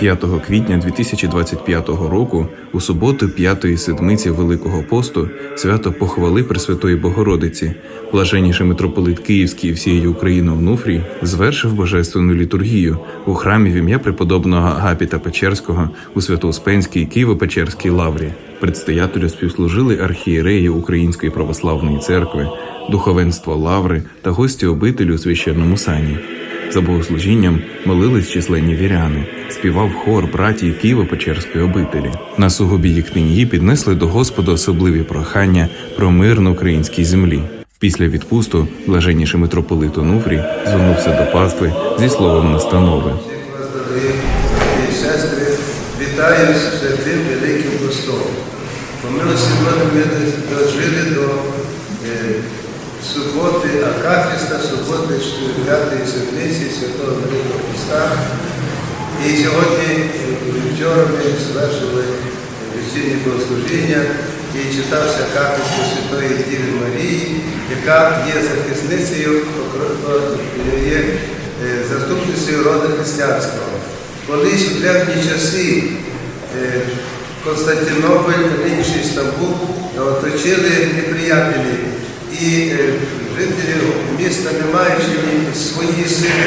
5 квітня 2025 року, у суботу п'ятої седмиці Великого посту, свято похвали Пресвятої Богородиці, блаженніший митрополит Київський і всієї України Онуфрій звершив божественну літургію у храмі в ім'я преподобного Агапіта Печерського у Свято-Успенській Києво-Печерській лаврі. Предстоятелю співслужили архієреї Української православної церкви, духовенство лаври та гості обителю у священному сані. За богослужінням молились численні віряни, співав хор братії Києво-Печерської обителі. На сугубі книгі піднесли до Господа особливі прохання про мир на українській землі. Після відпусту блаженніший митрополит Онуфрій звернувся до пастви зі словом настанови. Сестри, вітаю з великим постом. По милості ми дожили до суботи Акафіста, суботи 4 седмиці Святого Великого Поста. І сьогодні, е, вчора ми звершили вечірнє богослужіння і читався Акафіст Святої Діви Марії, яка є захисницею, є е, заступницею роду християнського. Колись у древні часи е, Константинополь, нинішній Стамбул, оточили неприятелі. І е, жителі міста, не маючи свої сили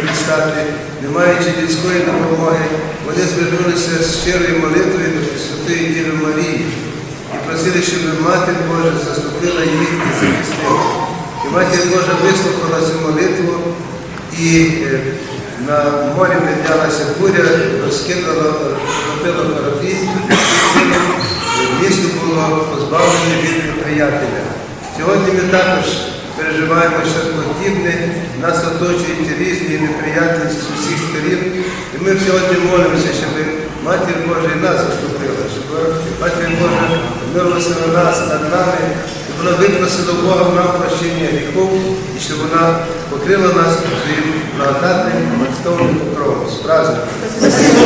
протистати, не маючи людської допомоги, вони звернулися з щирою молитвою до Пресвятої Діви Марії і просили, щоб Мати Божа заступила їх і захистила. І Матір Божа вислухала цю молитву і е, на морі піднялася буря, розкинула, розтопила кораблі, місто було позбавлене від неприятеля. Сьогодні ми також переживаємо щось подібне, нас оточують різні неприятності з усіх сторін. І ми сьогодні молимося, щоб Матір Божа і нас заступила, щоб Матір Божа милосила нас над нами, щоб вона випросила Бога в нам прощення гріхов і щоб вона покрила нас своїм благодатним морськовим покровом. З!